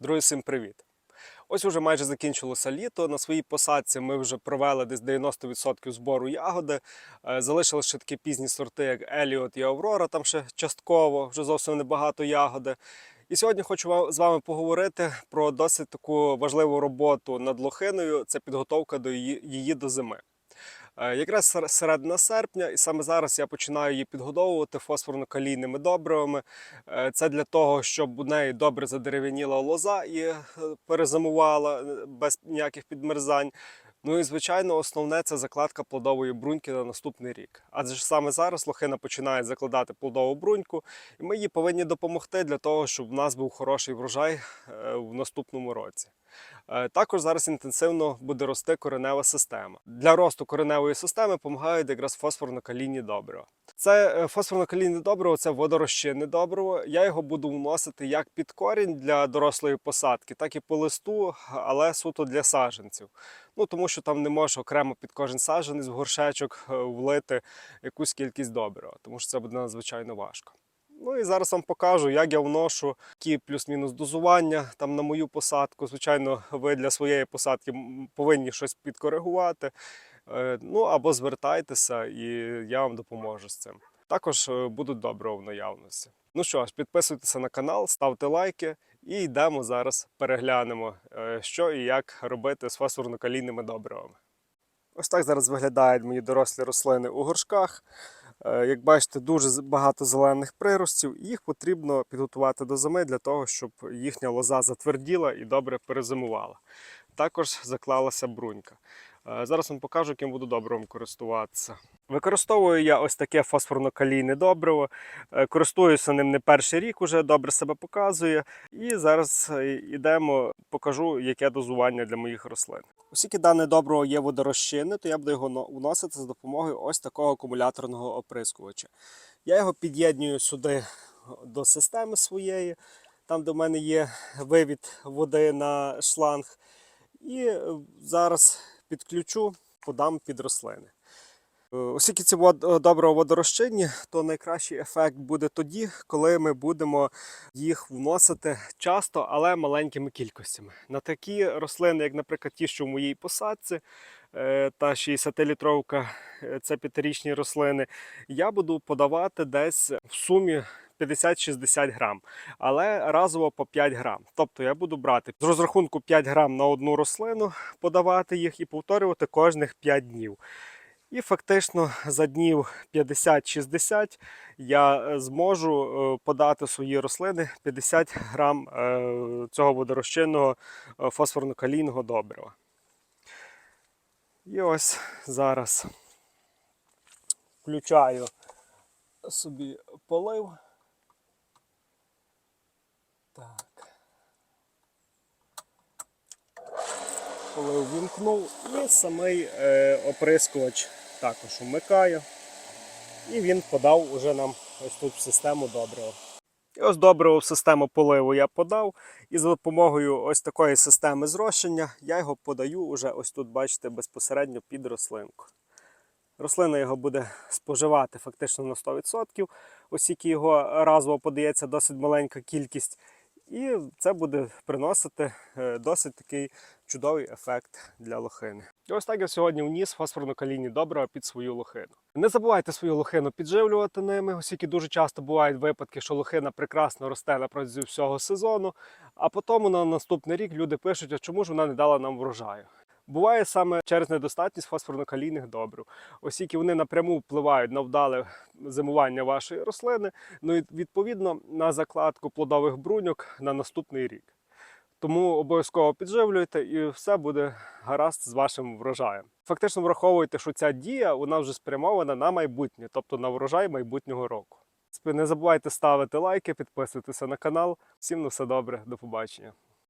Друзі, всім привіт! Ось уже майже закінчилося літо. На своїй посадці ми вже провели десь 90% збору ягоди. Е, Залишились ще такі пізні сорти, як Еліот і Аврора, там ще частково, вже зовсім небагато ягоди. І сьогодні хочу з вами поговорити про досить таку важливу роботу над лохиною це підготовка до її, її до зими. Е, Якраз середина серпня, і саме зараз я починаю її підгодовувати фосфорно-калійними добривами. Е, Це для того, щоб у неї добре задерев'яніла лоза і е, перезимувала без ніяких підмерзань. Ну і звичайно, основне це закладка плодової бруньки на наступний рік. Адже ж саме зараз лохина починає закладати плодову бруньку, і ми їй повинні допомогти для того, щоб в нас був хороший врожай е, в наступному році. Е, Також зараз інтенсивно буде рости коренева система. Для росту кореневої системи допомагають якраз фосфорно-калійні добрива. Це е, фосфорно-калійне добриво, це водорозчинне добриво. Я його буду вносити як під корінь для дорослої посадки, так і по листу, але суто для саджанців. Ну тому що там не можеш окремо під кожен саджанець в горшечок е, влити якусь кількість добрива, тому що це буде надзвичайно важко. Ну і зараз вам покажу, як я вношу які плюс-мінус дозування там на мою посадку. Звичайно, ви для своєї посадки повинні щось підкоригувати. Е, Ну або звертайтеся, і я вам допоможу з цим. Також е, будуть добре в наявності. Ну що ж, підписуйтеся на канал, ставте лайки і йдемо зараз переглянемо, е, що і як робити з фосфорно-калійними добривами. Ось так зараз виглядають мої дорослі рослини у горшках. Е, Як бачите, дуже багато зелених приростів, їх потрібно підготувати до зими для того, щоб їхня лоза затверділа і добре перезимувала. Також заклалася брунька. Е, Зараз вам покажу, яким буду добривом користуватися. Використовую я ось таке фосфорно-калійне добриво. Е, Користуюся ним не перший рік, уже добре себе показує. І зараз е, йдемо, покажу, яке дозування для моїх рослин. Оскільки дане добриво є водорозчинне, то я буду його но- вносити за допомогою ось такого акумуляторного оприскувача. Я його під'єднюю сюди до системи своєї, там, де в мене є вивід води на шланг. І е, зараз підключу, подам під рослини. Е, Оскільки ці е, водорозчинні, то найкращий ефект буде тоді, коли ми будемо їх вносити часто, але маленькими кількостями. На такі рослини, як, наприклад, ті, що в моїй посадці, е, та 60-літровка, е, це п'ятирічні рослини, я буду подавати десь в сумі 50-60 грам, але разово по 5 грам. Тобто я буду брати з розрахунку 5 грам на одну рослину, подавати їх і повторювати кожних 5 днів. І фактично за днів 50-60 я е, зможу е, подати свої рослини 50 грам е, цього водорозчинного фосфорно-калійного добрива. І ось зараз включаю собі полив. Так. Полив вімкнув і самий е, оприскувач також вмикаю. І він подав уже нам ось тут в систему добрива. І ось добриво в систему поливу я подав. І за допомогою ось такої системи зрощення я його подаю уже ось тут, бачите, безпосередньо під рослинку. Рослина його буде споживати фактично на 100%, оскільки його разово подається досить маленька кількість. І це буде приносити е, досить такий чудовий ефект для лохини. І ось так я сьогодні вніс фосфорно-калійні добрива під свою лохину. Не забувайте свою лохину підживлювати ними, оскільки дуже часто бувають випадки, що лохина прекрасно росте на протязі всього сезону, а потім на наступний рік люди пишуть, а чому ж вона не дала нам врожаю. Буває саме через недостатність фосфорно-калійних добрив, оскільки вони напряму впливають на вдале зимування вашої рослини, ну і відповідно на закладку плодових бруньок на наступний рік. Тому обов'язково підживлюйте і все буде гаразд з вашим врожаєм. Фактично враховуйте, що ця дія вона вже спрямована на майбутнє, тобто на врожай майбутнього року. Не забувайте ставити лайки, підписуватися на канал. Всім на все добре, до побачення.